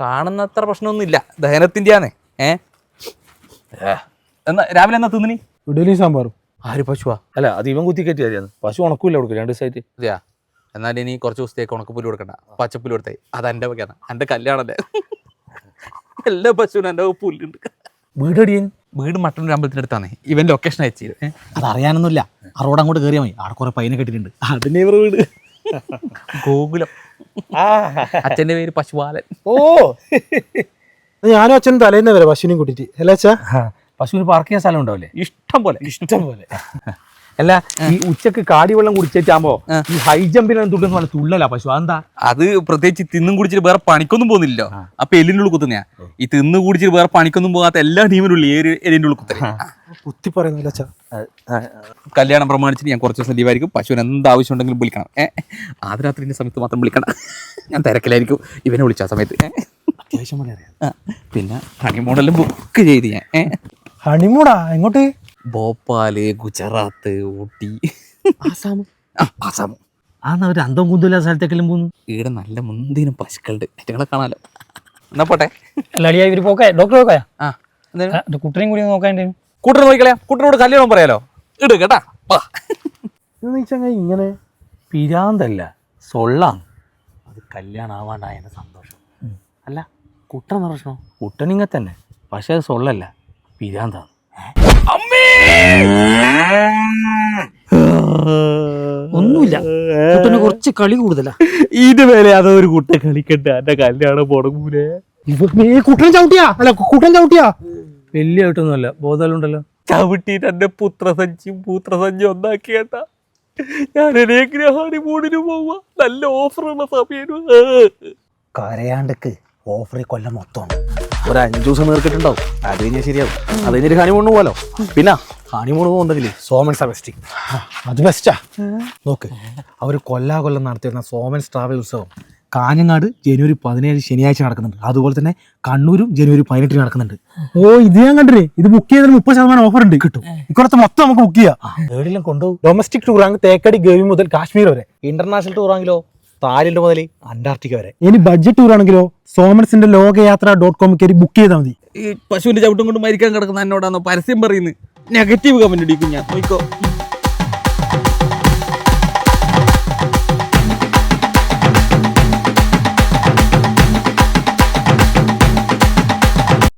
കാണുന്ന അത്ര പ്രശ്നമൊന്നുമില്ല. ദഹനത്തിന്റെയാന്നേ ഏ. എന്നാ രാവിലെ എന്നാ തിന്നിനി? ഇഡലി സാമ്പാറും. ആര് പശുവാ? അല്ല അത് ഇവൻ കുത്തി കയറ്റിയായിരുന്നു പശു ഉണക്കൂല കൊടുക്കും രണ്ട് ദിവസമായിട്ട് അതെയാ? എന്നാൽ ഇനി കുറച്ച് ദിവസത്തേക്ക് ഉണക്കപ്പുല്ല് കൊടുക്കണ്ട. പച്ചപ്പുല്ല് കൊടുത്തേ. അത് എന്റെ വകയാണ്. എന്റെ കല്യാണല്ലേ. എല്ലാ പശുവിനും എന്റെ പുല്ലുണ്ട്. വീടടിയൻ വീട് മട്ടന്നൂർ അമ്പലത്തിന്റെ അടുത്താണ്. ഇവൻ ലൊക്കേഷൻ അയച്ചു തരും. അത് അറിയാനൊന്നുമില്ല ആ റോഡ് അങ്ങോട്ട് കയറിയാൽ മതി. അവിടെ കുറെ പൈന കെട്ടിട്ടുണ്ട് അതിന്റെ ഇവർ വീട്. ഗോകുലം അച്ഛന്റെ പേര് പശുപാലൻ. ഓ. ഞാനും അച്ഛനും തലേന്ന് വരാം പശുവിനെയും കൂട്ടിട്ട് അല്ലേ അച്ഛാ? പശുവിന് പാർക്ക് ചെയ്യാൻ സ്ഥലം ഉണ്ടാവില്ലേ? ഇഷ്ടം പോലെ. ഇഷ്ടം പോലെ. അല്ല ഈ ഉച്ചയ്ക്ക് കാടി വെള്ളം കുടിച്ചേറ്റാകുമ്പോ ഈ ഹൈ ജമ്പിലാണ് തുള്ളുന്ന തുള്ളല്ല തുള്ളല പശു. അതെന്താ? അത് പ്രത്യേകിച്ച് തിന്നും കുടിച്ചിട്ട് വേറെ പണിക്കൊന്നും പോകുന്നില്ലല്ലോ. അപ്പൊ എല്ലിന്റെ ഉള്ളിൽ കുത്തുന്നയാ. ഈ തിന്നു കുടിച്ചിട്ട് വേറെ പണിക്കൊന്നും പോകാത്ത എല്ലാ ടീമിനുള്ളിൽ ഏര് എല്ലിന്റെ ഉള്ളിൽ കുത്തേ കുത്തി പറയുന്നില്ല അച്ഛാ. കല്യാണം പ്രമാണിച്ചിട്ട് ഞാൻ കുറച്ച് ദിവസം ലീവായിരിക്കും പശുവിന് എന്ത് ആവശ്യം ഉണ്ടെങ്കിലും വിളിക്കണം. ഏ ആദ്യരാത്രിന്റെ സമയത്ത് മാത്രം വിളിക്കണം. ഞാൻ തിരക്കിലായിരിക്കും. ഇവനെ വിളിച്ച ആ സമയത്ത്. അത്യാവശ്യം പോലെ അറിയാം. പിന്നെ ഹണിമൂണെല്ലാം ബുക്ക് ചെയ്ത് ഞാൻ. ഏഹ് ഹണിമൂണാ എങ്ങോട്ട്? ഭോപ്പാൽ ഗുജറാത്ത് ഊട്ടി. ആസാം. ആ ആസാം. ആ ഒരു അന്തം കുന്തില്ല സ്ഥലത്തേക്കെല്ലാം പോകുന്നു. ഈടെ നല്ല മുന്തിനും പശുക്കളുണ്ട്. ഏറ്റങ്ങളെ കാണാലോ. എന്നാ പോട്ടെ. അല്ലാടിയാ ഇവർ പോക്കേ? ഡോക്ടർ പോക്കായ ആ എന്തായാലും കുട്ടനെയും കൂടി നോക്കാണ്ടേ കൂട്ടർ നോക്കിക്കളയാ. കൂട്ടരോട് കല്യാണം പറയാലോ? ഇട് കേട്ടാ. ഇങ്ങനെ പിരാന്തല്ല സൊള്ളാം. അത് കല്യാണം ആവാണ്ടായ സന്തോഷം അല്ല കുട്ടൻ പ്രശ്നം? കുട്ടനിങ്ങ തന്നെ. പക്ഷെ അത് സൊള്ളല്ല പിരാന്താണ് ഒന്നുമില്ല. കുട്ടന് കുറച്ച് കളി കൂടുതലാ. ഇതുവരെ അതൊരു കുട്ടൻ കളിക്കണ്ട. എന്റെ കല്യാണം മുടങ്ങൂലേ കുട്ടൻ ചവിട്ടിയാ? അല്ല കുട്ടൻ ചവിട്ടിയാ? വലിയ ആയിട്ടൊന്നുമല്ല ബോധമുണ്ടല്ലോ. ചവിട്ടിട്ട് എന്റെ പുത്രസഞ്ചിയും പൂത്രസഞ്ചിയും ഒന്നാക്കി കേട്ടാ. ഞാൻ ഹണി മൂടിന് പോവാ? നല്ല ഓഫറുള്ള സമയം. കരയാണ്ടക്ക് ഓഫറിൽ കൊല്ലം മൊത്തം. ഒരു അഞ്ചു ദിവസം നേർക്കിട്ടുണ്ടാവും അത് കഴിഞ്ഞാൽ ശരിയാവും. അത് കഴിഞ്ഞൊരു ഹണിമൂണ് പോകാലോ പിന്നെ ഹണിമൂണ് പോകുന്നുണ്ടെങ്കിൽ സോമൻസ് ആ ബെസ്റ്റ് അത് ബെസ്റ്റാ നോക്ക് അവർ കൊല്ലാ കൊല്ലം നടത്തിയിരുന്ന സോമൻസ് ട്രാവൽ ഉത്സവം. കാഞ്ഞങ്ങാട് ജനുവരി പതിനേഴ് ശനിയാഴ്ച നടക്കുന്നുണ്ട്. അതുപോലെ തന്നെ കണ്ണൂരും ജനുവരി പതിനെട്ടിന് നടക്കുന്നുണ്ട്. ഓ ഇത് ഞാൻ കണ്ടില്ലേ? ഇത് ബുക്ക് ചെയ്തതിന് മുപ്പത് ശതമാനം ഓഫർ ഉണ്ട്. കിട്ടും. ഇക്കുറത്തെ മൊത്തം നമുക്ക് ബുക്ക് ചെയ്യാം. ഏടെല്ലാം കൊണ്ടുപോകും ഡൊമസ്റ്റിക് ടൂർ ആണ് തേക്കടി ഗവി മുതൽ കാശ്മീർ വരെ. ഇന്റർനാഷണൽ ടൂർ ആണെങ്കിലോ? തായ്ലൻഡ് മുതൽ അന്റാർട്ടിക്ക വരെ. ഇനി ബഡ്ജറ്റ് ടൂർ ആണെങ്കിലോ? സോമൻസിന്റെ ലോകയാത്ര ഡോട്ട് കോം കയറി ബുക്ക് ചെയ്താൽ മതി. ഈ പശുവിന്റെ ചവിട്ടും കൊണ്ട് മരിക്കാൻ കിടക്കുന്ന എന്നോടാണോ പരസ്യം പറയുന്നത്? നെഗറ്റീവ് കമന്റ് അടിക്കും ഞാൻ നോക്കോ